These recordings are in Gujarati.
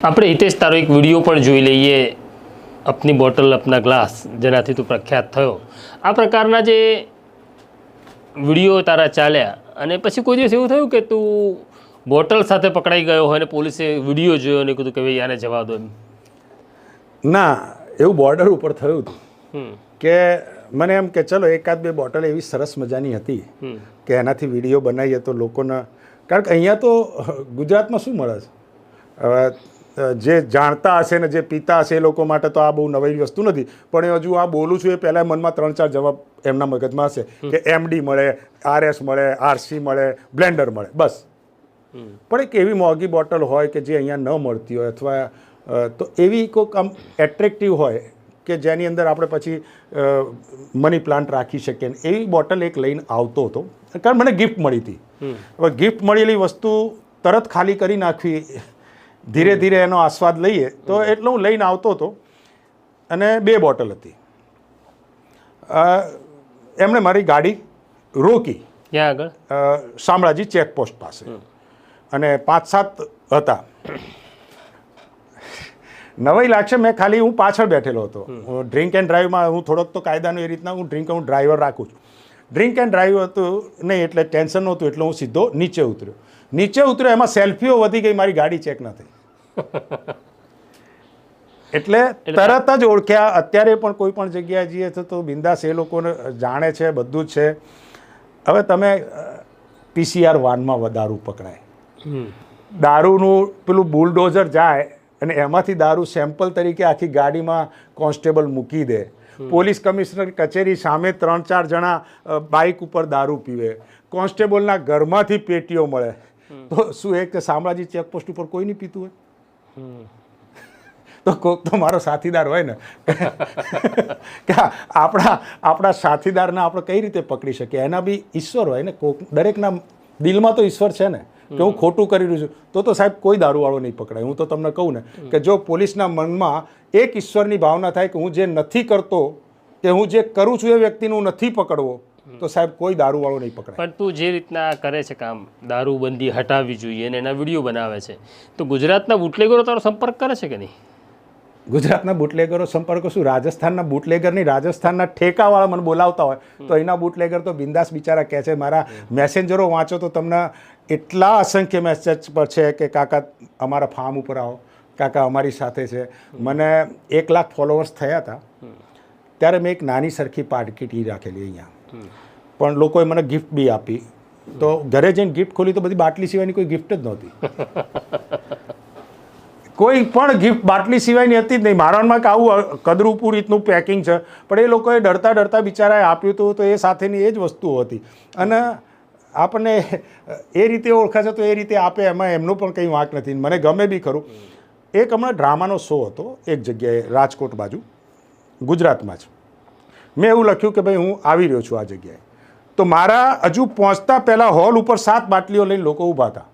આપણે હિતેશ તારો એક વીડિયો પણ જોઈ લઈએ. અપની બોટલ અપના ગ્લાસ જેનાથી તું પ્રખ્યાત થયો. આ પ્રકારના જે વીડિયો તારા ચાલ્યા અને પછી કોઈ દિવસ એવું થયું કે તું બોટલ સાથે પકડાઈ ગયો હોય અને પોલીસે વીડિયો જોયો અને કીધું કે ભાઈ આને જવા દો એમ? ના એવું બોર્ડર ઉપર થયું હતું કે મને એમ કે ચલો એકાદ બે બોટલ એવી સરસ મજાની હતી કે એનાથી વીડિયો બનાવીએ તો લોકોના કારણ કે અહીંયા તો ગુજરાતમાં શું મળે છે? જે જાણતા હશે ને જે પીતા હશે એ લોકો માટે તો આ બહુ નવી વસ્તુ નથી. પણ એ હજુ આ બોલું છું એ પહેલાં મનમાં ત્રણ ચાર જવાબ એમના મગજમાં હશે કે એમડી મળે આરએસ મળે આરસી મળે બ્લેન્ડર મળે બસ. પણ એક એવી મોંઘી બોટલ હોય કે જે અહીંયા ન મળતી હોય અથવા તો એવી કોઈક આમ એટ્રેક્ટિવ હોય કે જેની અંદર આપણે પછી મની પ્લાન્ટ રાખી શકીએ. ને એવી બોટલ એક લઈને આવતો હતો. કારણ મને ગિફ્ટ મળી હતી. હવે ગિફ્ટ મળેલી વસ્તુ તરત ખાલી કરી નાખવી ધીરે ધીરે એનો આસ્વાદ લઈએ તો એટલો હું લઈને આવતો હતો અને બે બોટલ હતી. એમણે મારી ગાડી રોકી. ક્યાં આગળ? શામળાજી ચેકપોસ્ટ પાસે. અને પાંચ સાત હતા. નવાઈ લાગશે મેં ખાલી હું પાછળ બેઠેલો હતો. ડ્રિંક એન્ડ ડ્રાઈવમાં હું થોડોક તો કાયદાનો એ રીતના હું ડ્રિંક હું ડ્રાઈવર રાખું છું. ડ્રિંક એન્ડ ડ્રાઈવ હતું નહીં એટલે ટેન્શન નહોતું એટલે હું સીધો નીચે ઉતર્યો. નીચે ઉતર્યો એમાં સેલ્ફીઓ વધી ગઈ મારી ગાડી ચેક ન થઈ. એટલે તરત જ ઓળખ્યા. અત્યારે પણ કોઈ પણ જગ્યાએ જઈએ તો તો બિંદાસ એ લોકોને જાણે છે બધું જ છે. હવે તમે પીસીઆર વાનમાં વધારું પકડાય. દારૂનું પેલું બુલડોઝર જાય અને એમાંથી દારૂ સેમ્પલ તરીકે આખી ગાડીમાં કોન્સ્ટેબલ મૂકી દે. પોલીસ કમિશનર કચેરી સામે ત્રણ ચાર જણા બાઇક ઉપર દારૂ પીવે. કોન્સ્ટેબલના ઘરમાંથી પેટીઓ મળે. તો શું એક કે ચેકપોસ્ટ ઉપર કોઈ નહીં પીતું હોય? તો કોક તો મારો સાથીદાર હોય ને. કે આપણા આપણા સાથીદારને આપણે કઈ રીતે પકડી શકીએ? એના બી ઈશ્વર હોય ને. કોક દરેકના દિલમાં તો ઈશ્વર છે ને. કે હું ખોટું કરી રહ્યું છું. તો તો સાહેબ કોઈ દારૂવાળો નહીં પકડાય. હું તો તમને કહું ને કે જો પોલીસના મનમાં એક ઈશ્વરની ભાવના થાય કે હું જે નથી કરતો કે હું જે કરું છું એ વ્યક્તિને હું નથી પકડવો તો સાહેબ કોઈ દારૂવાળો નહીં પકડાય. પણ તું જે રીતના કરે છે કામ દારૂબંધી હટાવવી જોઈએ અને એના વીડિયો બનાવે છે તો ગુજરાતના બુટલેગરો તારો સંપર્ક કરે છે કે નહીં? ગુજરાતના બુટલેગરો સંપર્કો શું? રાજસ્થાનના બુટલેગર નહીં રાજસ્થાનના ઠેકાવાળા મને બોલાવતા હોય તો એના બુટલેગર તો બિંદાસ બિચારા કહે છે મારા મેસેન્જરો વાંચો તો તમને એટલા અસંખ્ય મેસેજ પર છે કે કાકા અમારા ફાર્મ ઉપર આવો કાકા અમારી સાથે છે. મને એક લાખ ફોલોવર્સ થયા હતા ત્યારે મેં એક નાની સરખી પાટકીટી રાખેલી અહીંયા. પણ લોકોએ મને ગિફ્ટ બી આપી. તો ઘરે જઈને ગિફ્ટ ખોલી તો બધી બાટલી સિવાયની કોઈ ગિફ્ટ જ નહોતી. કોઈ પણ ગિફ્ટ બાટલી સિવાયની હતી જ નહીં. મારામાં કે આવું કદરૂપું રીતનું પેકિંગ છે. પણ એ લોકોએ ડરતા ડરતા બિચારાએ આપ્યું હતું તો એ સાથેની એ જ વસ્તુઓ હતી. અને આપણને એ રીતે ઓળખાશે તો એ રીતે આપે એમાં એમનો પણ કંઈ વાંક નથી. મને ગમે બી ખરું. એક હમણાં ડ્રામાનો શો હતો એક જગ્યાએ રાજકોટ બાજુ. ગુજરાતમાં જ. મેં એવું લખ્યું કે ભાઈ હું આવી રહ્યો છું આ જગ્યાએ. તો મારા હજુ પહોંચતા પહેલાં હોલ ઉપર સાત બાટલીઓ લઈને લોકો ઊભા હતા.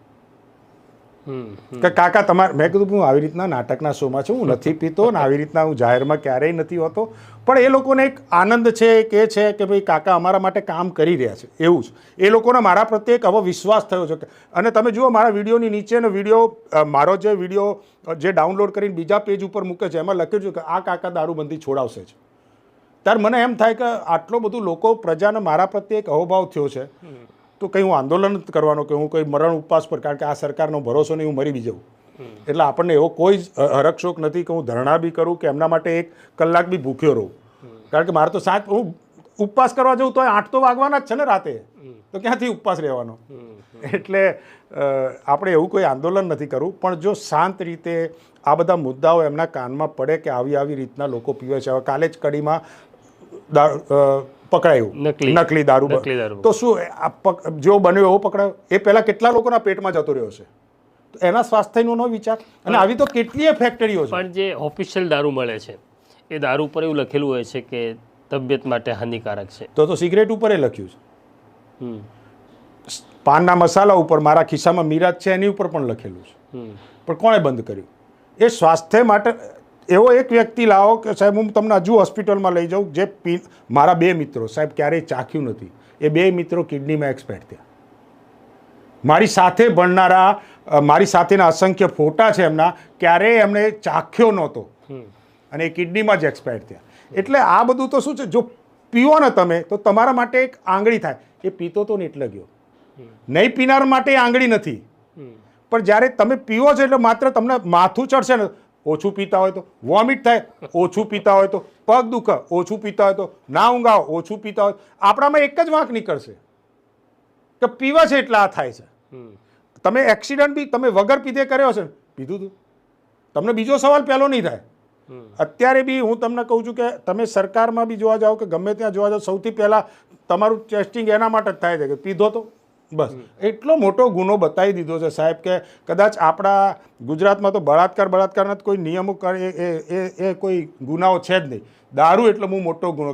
કે કાકા તમારે મેં કીધું હું આવી રીતના નાટકના શોમાં છું હું નથી પીતો ને આવી રીતના હું જાહેરમાં ક્યારેય નથી હોતો. પણ એ લોકોને એક આનંદ છે કે છે કે ભાઈ કાકા અમારા માટે કામ કરી રહ્યા છે. એવું જ. એ લોકોને મારા પ્રત્યે એક હવે વિશ્વાસ થયો છે કે અને તમે જુઓ મારા વિડીયોની નીચેનો વીડિયો મારો જે વીડિયો જે ડાઉનલોડ કરીને બીજા પેજ ઉપર મૂકે છે એમાં લખ્યું છે કે આ કાકા દારૂબંધી છોડાવશે જ. ત્યારે મને એમ થાય કે આટલો બધું લોકો પ્રજાને મારા પ્રત્યે એક અહોભાવ થયો છે. તો કંઈ હું આંદોલન કરવાનો કે હું કોઈ મરણ ઉપવાસ પર, કારણ કે આ સરકારનો ભરોસો નહીં, હું મરી બી જાઉં. એટલે આપણને એવો કોઈ જ હરકશોક નથી કે હું ધરણા બી કરું કે એમના માટે એક કલાક બી ભૂખ્યો રહું. કારણ કે મારે તો સાત, હું ઉપવાસ કરવા જાઉં તો આઠ તો વાગવાના જ છે ને રાતે. તો ક્યાંથી ઉપવાસ રહેવાનો? એટલે આપણે એવું કોઈ આંદોલન નથી કરવું. પણ જો શાંત રીતે આ બધા મુદ્દાઓ એમના કાનમાં પડે કે આવી આવી રીતના લોકો પીવે છે. હવે કાલે જ કડીમાં પકડાયું. નકલી. નકલી દારૂ. તો શું જેવો બન્યો એવો પકડાયો? એ પહેલાં કેટલા લોકોના પેટમાં જતો રહ્યો છે તો એના સ્વાસ્થ્યનો નો વિચાર. અને આવી તો કેટલીય ફેક્ટરીઓ છે. પણ જે ઓફિશિયલ દારૂ મળે છે એ દારૂ પર એવું લખેલું હોય છે કે તબિયત માટે હાનિકારક છે. તો તો સિગરેટ ઉપર એ લખ્યું છે. પાનના મસાલા ઉપર મારા ખિસ્સામાં મિરાજ છે એની ઉપર પણ લખેલું છે. હમ. પણ કોણે બંધ કર્યું? એ સ્વાસ્થ્ય માટે એવો એક વ્યક્તિ લાવો કે સાહેબ હું તમને હજુ હોસ્પિટલમાં લઈ જાઉં જે પી મારા બે મિત્રો સાહેબ ક્યારેય ચાખ્યું નથી. એ બે મિત્રો કિડનીમાં એક્સપેર્ટ થયા. મારી સાથે ભણનારા મારી સાથેના અસંખ્ય ફોટા છે એમના ક્યારેય એમણે ચાખ્યો નહોતો. અને એ કિડનીમાં જ એક્સપાયર થયા. એટલે આ બધું તો શું છે? જો પીવો ને તમે તો તમારા માટે એક આંગળી થાય. એ પીતો તો ને એટલે ગયો. નહીં પીનાર માટે આંગળી નથી. પણ જ્યારે તમે પીવો છો એટલે માત્ર તમને માથું ચડશે ને ઓછું પીતા હોય તો વોમિટ થાય ઓછું પીતા હોય તો પગ દુખે ઓછું પીતા હોય તો ના ઊંઘ ઓછું પીતા હોય. આપણામાં એક જ વાંક નીકળશે કે પીવા છે એટલે આ થાય છે. તમે એક્સિડન્ટ બી તમે વગર પીધે કર્યો છે પીધું તું. તમને બીજો સવાલ પહેલો નહીં થાય. અત્યારે બી હું તમને કહું છું કે તમે સરકારમાં બી જોવા જાઓ કે ગમે ત્યાં જોવા જાઓ સૌથી પહેલાં તમારું ટેસ્ટિંગ એના માટે જ થાય છે કે પીધો તો. બસ. એટલો મોટો ગુનો બતાવી દીધો છે સાહેબ કે કદાચ આપણા ગુજરાતમાં તો બળાત્કાર, બળાત્કારના કોઈ નિયમો કરે એ એ એ કોઈ ગુનાઓ છે જ નહીં. દારૂ એટલો બહુ મોટો ગુનો